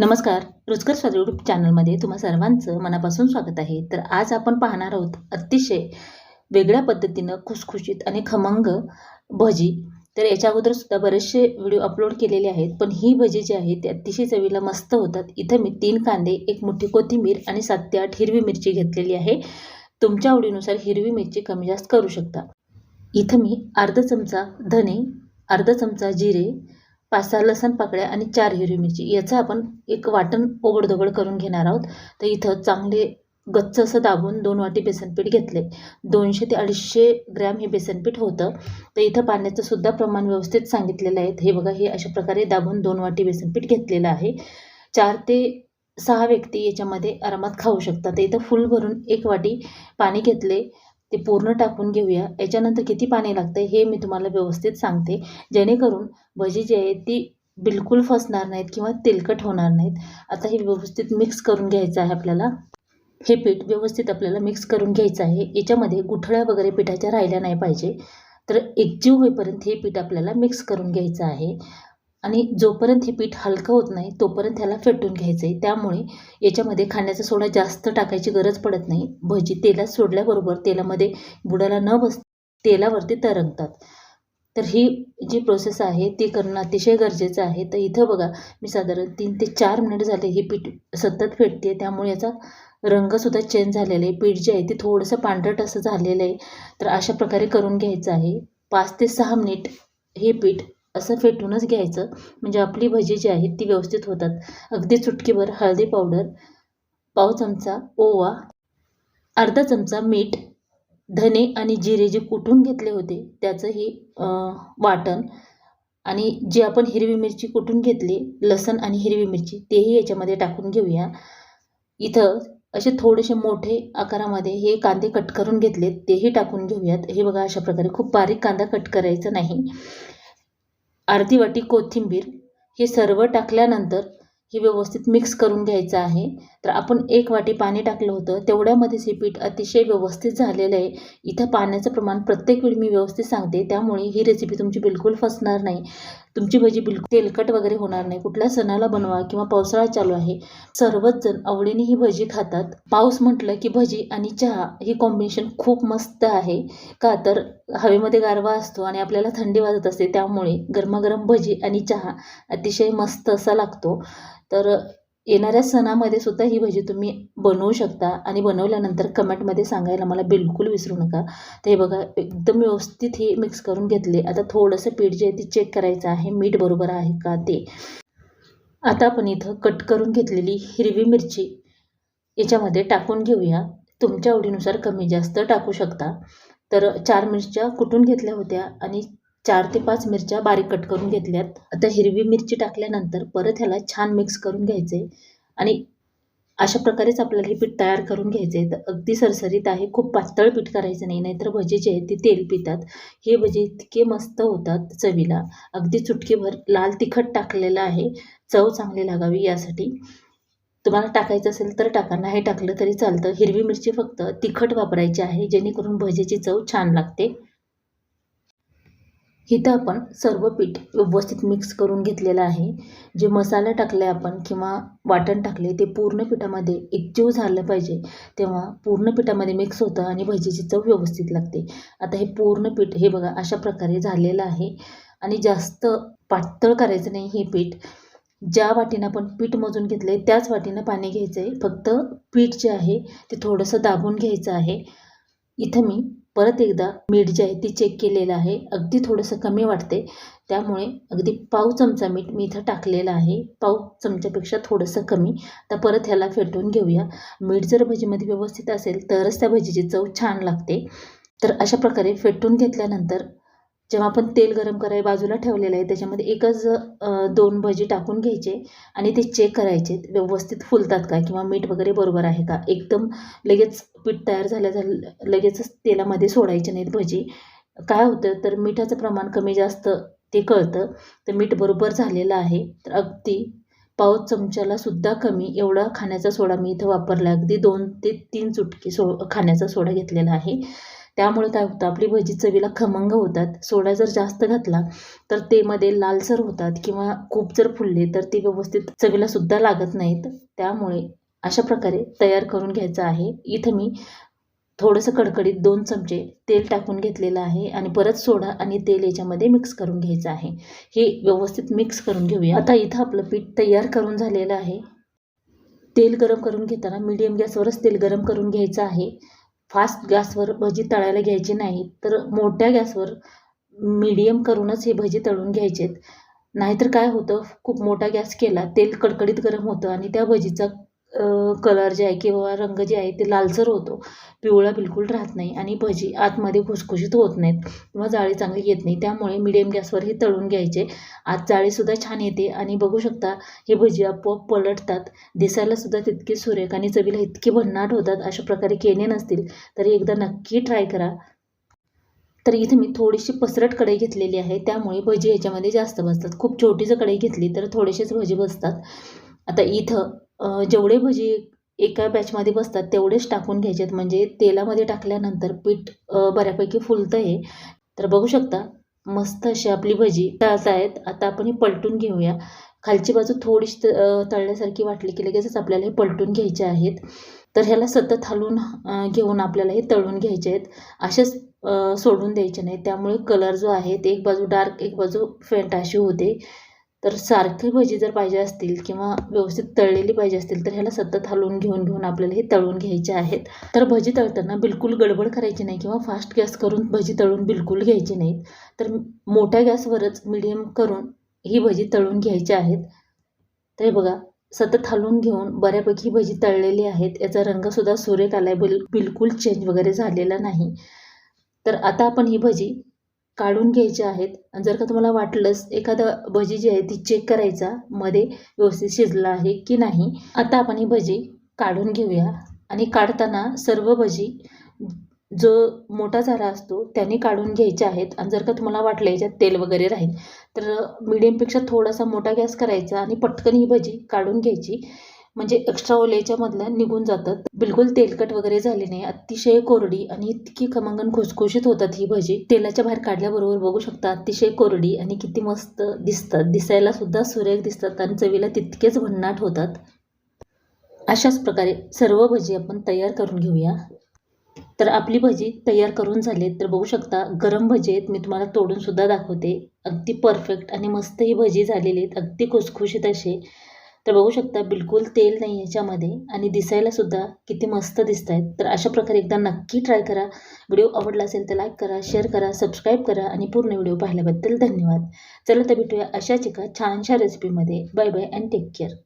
नमस्कार रुचकर स्वाद यूट्यूब चॅनलमध्ये तुम्हा सर्वांचं मनापासून स्वागत आहे. तर आज आपण पाहणार आहोत अतिशय वेगळ्या पद्धतीनं खुसखुशीत आणि खमंग भजी. तर याच्या अगोदर सुद्धा बरेचसे व्हिडिओ अपलोड केलेले आहेत पण ही भजी जी आहे ती अतिशय चवीला मस्त होतात. इथं मी तीन कांदे एक मोठी कोथिंबीर आणि सात ते आठ हिरवी मिरची घेतलेली आहे. तुमच्या आवडीनुसार हिरवी मिरची कमी जास्त करू शकता. इथं मी अर्धा चमचा धने अर्धा चमचा जिरे पाच सहा लसण पाकळ्या आणि चार हिरवी मिरची याचं आपण एक वाटण ओघडधोगड करून घेणार आहोत. तर इथं चांगले गच्च असं दाबून दोन वाटी बेसनपीठ घेतले. दोनशे ते अडीचशे ग्रॅम हे बेसनपीठ होतं. तर इथं पाण्याचं सुद्धा प्रमाण व्यवस्थित सांगितलेलं आहे. हे बघा हे अशा प्रकारे दाबून दोन वाटी बेसनपीठ घेतलेलं आहे. चार ते सहा व्यक्ती याच्यामध्ये आरामात खाऊ शकतात. तर इथं फुल भरून एक वाटी पाणी घेतले. ते पूर्ण टाकून घेऊया. याच्यानंतर किती पाणी लागतं हे मी तुम्हाला व्यवस्थित सांगते. जेणेकरून भजी जी आहे ती बिलकुल फसणार नाहीत किंवा तेलकट होणार नाहीत. आता हे व्यवस्थित मिक्स करून घ्यायचं आहे आपल्याला. हे पीठ व्यवस्थित आपल्याला मिक्स करून घ्यायचं आहे. याच्यामध्ये गुठळ्या वगैरे पिठाच्या राहिल्या नाही पाहिजे. तर एकजीव होईपर्यंत हे पीठ आपल्याला मिक्स करून घ्यायचं आहे. आणि जोपर्यंत हे पीठ हलकं होत नाही तोपर्यंत ह्याला फेटून घ्यायचं आहे त्यामुळे याच्यामध्ये खाण्याचा सोडा जास्त टाकायची गरज पडत नाही. भजी तेलात सोडल्याबरोबर तेलामध्ये बुडाला न बस तेलावरती तरंगतात. तर ही जी प्रोसेस आहे ती करणं अतिशय गरजेचं आहे. तर इथं बघा मी साधारण तीन ते चार मिनिट झाले हे पीठ सतत फेटते त्यामुळे याचा रंगसुद्धा चेंज झालेला आहे. पीठ जे आहे ते थोडंसं पांढरट असं झालेलं आहे. तर अशा प्रकारे करून घ्यायचं आहे. पाच ते सहा मिनिट हे पीठ असं फेटूनच घ्यायचं. म्हणजे आपली भजी जी आहेत ती व्यवस्थित होतात. अगदी चुटकीभर हळदी पावडर पाव चमचा ओवा अर्धा चमचा मीठ धने आणि जिरे जे कुटून घेतले होते त्याचंही वाटण आणि जी आपण हिरवी मिरची कुटून घेतली लसण आणि हिरवी मिरची तेही याच्यामध्ये टाकून घेऊया. इथं असे थोडेसे मोठे आकारामध्ये हे कांदे कट करून घेतलेत तेही टाकून घेऊयात. हे बघा अशा प्रकारे खूप बारीक कांदा कट करायचा नाही. अर्धी वाटी कोथिंबीर हे सर्व टाकल्यानंतर हे व्यवस्थित मिक्स करून घ्यायचं आहे. तर आपण एक वाटी पाणी टाकलं होतं. तेवढ्यामध्येच हे पीठ अतिशय व्यवस्थित झालेलं आहे. इथं पाण्याचं प्रमाण प्रत्येक वेळी मी व्यवस्थित सांगते. त्यामुळे ही रेसिपी तुमची बिलकुल फसणार नाही. तुमची भजी बिलकुल तेलकट वगैरे होणार नाही. कुठल्या सणाला बनवा किंवा पावसाळा चालू आहे. सर्वच जण आवडीने ही भजी खातात. पाऊस म्हटलं की भजी आणि चहा ही कॉम्बिनेशन खूप मस्त आहे. का तर हवेमध्ये गारवा असतो आणि आपल्याला थंडी वाजत असते. त्यामुळे गरमागरम भजी आणि चहा अतिशय मस्त असा लागतो. तर येणाऱ्या सणामध्ये सुद्धा ही भजी तुम्ही बनवू शकता आणि बनवल्यानंतर कमेंटमध्ये सांगायला मला बिलकुल विसरू नका. तर हे बघा एकदम व्यवस्थित हे मिक्स करून घेतले. आता थोडंसं पीठ जे आहे ते चेक करायचं आहे. मीठ बरोबर आहे का ते. आता आपण इथं कट करून घेतलेली हिरवी मिरची याच्यामध्ये टाकून घेऊया. तुमच्या आवडीनुसार कमी जास्त टाकू शकता. तर चार मिरच्या कुटून घेतल्या होत्या आणि चार ते पाच मिरच्या बारीक कट करून घेतल्यात. आता हिरवी मिरची टाकल्यानंतर परत ह्याला छान मिक्स करून घ्यायचं. आहे आणि अशा प्रकारेच आपल्याला हे पीठ तयार करून घ्यायचं आहे तर अगदी सरसरीत आहे. खूप पातळ पीठ करायचं नाही नाहीतर भजे जे आहेत ते तेल पितात. हे भजे इतके मस्त होतात चवीला. अगदी चुटकीभर लाल तिखट टाकलेलं आहे. चव चांगली लागावी यासाठी. तुम्हाला टाकायचं असेल तर टाका. नाही टाकलं तरी चालतं. हिरवी मिरची फक्त तिखट वापरायची आहे जेणेकरून भजेची चव छान लागते. इथं आपण सर्व पीठ व्यवस्थित मिक्स करून घेतलेलं आहे. जे मसाला टाकले आपण किंवा वाटण टाकले ते पूर्ण पिठामध्ये एकजीव झालं पाहिजे. तेव्हा पूर्ण पिठामध्ये मिक्स होतं आणि भजीची चव व्यवस्थित लागते. आता हे पूर्ण पीठ हे बघा अशा प्रकारे झालेलं आहे. आणि जास्त पातळ करायचं नाही हे पीठ. ज्या वाटीनं आपण पीठ मोजून घेतलं आहे त्याच वाटीनं पाणी घ्यायचं आहे फक्त पीठ जे आहे ते थोडंसं दाबून घ्यायचं आहे. इथं मी परत एकदा मीठ जे आहे ते चेक केलेलं आहे. अगदी थोडंसं कमी वाटते त्यामुळे अगदी पाव चमचा मीठ मी इथं टाकलेलं आहे. पाव चमच्यापेक्षा थोडंसं कमी. तर परत ह्याला फेटून घेऊया. मीठ जर भजीमध्ये व्यवस्थित असेल तरच त्या भजीची चव छान लागते. तर अशा प्रकारे फेटून घेतल्यानंतर जेव्हा आपण तेल गरम करायला बाजूला ठेवलेलं आहे त्याच्यामध्ये एकच दोन भजी टाकून घ्यायचे आणि ते चेक करायचे. व्यवस्थित फुलतात का किंवा मीठ वगैरे बरोबर आहे का? एकदम लगेच पीठ तयार झाल्या झालं लगेचच तेलामध्ये सोडायचे नाहीत भजी. काय होतं? तर मिठाचं प्रमाण कमी जास्त ते कळतं. तर मीठ बरोबर झालेलं आहे. तर अगदी पाव चमच्याला सुद्धा कमी एवढा खाण्याचा सोडा मी इथं वापरला अगदी दोन ते तीन चुटकी सो खाण्याचा सोडा घेतलेला आहे. त्यामुळे काय होतं आपली भजी चवीला खमंग होतात. सोडा जर जास्त घातला तर ते मध्ये लालसर होतात किंवा खूप जर फुलले तर ते व्यवस्थित चवीला सुद्धा लागत नाहीत. त्यामुळे अशा प्रकारे तयार करून घ्यायचं आहे. इथं मी थोडंसं कडकडीत दोन चमचे तेल टाकून घेतलेलं आहे आणि परत सोडा आणि तेल याच्यामध्ये मिक्स करून घ्यायचं आहे. हे व्यवस्थित मिक्स करून घेऊया. आता इथं आपलं पीठ तयार करून झालेलं आहे. तेल गरम करून घेताना मीडियम गॅसवरच तेल गरम करून घ्यायचं आहे. फास्ट गॅसवर भजी तळायला घ्यायची नाही तर मोठ्या गॅसवर मीडियम करूनच हे भजी तळून घ्यायचेत. नाहीतर काय होतं खूप मोठा गॅस केला तेल कडकडीत गरम होतं आणि त्या भजीचा कलर जे आहे किंवा रंग जे आहे ते लालसर होतो. पिवळा बिलकुल राहत नाही आणि भजी आतमध्ये खुसखुशीत होत नाहीत किंवा जाळी चांगली येत नाही. त्यामुळे मिडियम गॅसवर हे तळून घ्यायचे. आत जाळीसुद्धा छान येते आणि बघू शकता हे भजी आपोआप पलटतात. दिसायलासुद्धा तितके सुरेख आणि चवीला इतके भन्नाट होतात अशा प्रकारे केले नसतील. तरी एकदा नक्की ट्राय करा. तर इथे मी थोडीशी पसरट कढई घेतलेली आहे. त्यामुळे भजी याच्यामध्ये जास्त बसतात. खूप छोटी जर कढई घेतली तर थोडेसेच भजी बसतात. आता इथं जेवढे भजी एका बॅचमध्ये बसतात तेवढेच टाकून घ्यायचेत. म्हणजे तेलामध्ये टाकल्यानंतर पीठ बऱ्यापैकी फुलतं आहे तर बघू शकता मस्त अशी आपली भजी तळत आहेत. आता आपण ही पलटून घेऊया. खालची बाजू थोडीशी त- तळल्यासारखी वाटली की लगेचच आपल्याला हे पलटून घ्यायचे आहेत. तर ह्याला सतत हलून घेऊन आपल्याला हे तळून घ्यायचे आहेत. असेच सोडून द्यायचे नाही त्यामुळे कलर जो आहे ते एक बाजू डार्क एक बाजू फेंट अशी होते. तर सारखी भजी जर पाहिजे असतील किंवा व्यवस्थित तळलेली पाहिजे असतील तर ह्याला सतत हलवून घेऊन घेऊन आपल्याला हे तळून घ्यायचे आहेत. तर भजी तळताना बिलकुल गडबड करायची नाही किंवा फास्ट गॅस करून भजी तळून बिलकुल घ्यायची नाहीत. तर मोठ्या गॅसवरच मिडियम करून ही भजी तळून घ्यायची आहेत. तर हे बघा सतत हलवून घेऊन बऱ्यापैकी भजी तळलेली आहेत. याचा रंगसुद्धा सुरेख आला आहे बिल बिलकुल चेंज वगैरे झालेला नाही. तर आता आपण ही भजी काढून घ्यायच्या आहेत. आणि जर का तुम्हाला वाटलंच एखादं भजी जी आहे ती चेक करायचा मध्ये व्यवस्थित शिजला आहे की नाही आता आपण ही भजी काढून घेऊया. आणि काढताना सर्व भजी जो मोठा झाला असतो त्याने काढून घ्यायचे आहेत. आणि जर का तुम्हाला वाटलं याच्यात तेल वगैरे राहील तर मिडियमपेक्षा थोडासा मोठा गॅस करायचा आणि पटकन ही भजी काढून घ्यायची. म्हणजे एक्स्ट्रा ओल्याच्यामधल्या निघून जातात बिलकुल तेलकट वगैरे झाली नाही. अतिशय कोरडी आणि इतकी खमंगन खुसखुशीत होतात ही भजी. तेलाच्या बाहेर काढल्याबरोबर बघू शकता अतिशय कोरडी आणि किती मस्त दिसतात. दिसायला सुद्धा सुरेख दिसतात आणि चवीला तितकेच भन्नाट होतात. अशाच प्रकारे सर्व भजी आपण तयार करून घेऊया. तर आपली भजी तयार करून झाली तर बघू शकता गरम भजी आहेत. मी तुम्हाला तोडून सुद्धा दाखवते. अगदी परफेक्ट आणि मस्त ही भजी झालेली आहेत. अगदी खुसखुशीत असे तर बघू शकता बिलकुल तेल नाही याच्यामध्ये आणि दिसायलासुद्धा किती मस्त दिसत आहेत तर अशा प्रकारे एकदा नक्की ट्राय करा. व्हिडिओ आवडला असेल तर लाईक करा शेअर करा सबस्क्राईब करा आणि पूर्ण व्हिडिओ पाहिल्याबद्दल धन्यवाद. चला तर भेटूया अशाच एका छानशा रेसिपीमध्ये bye bye and take care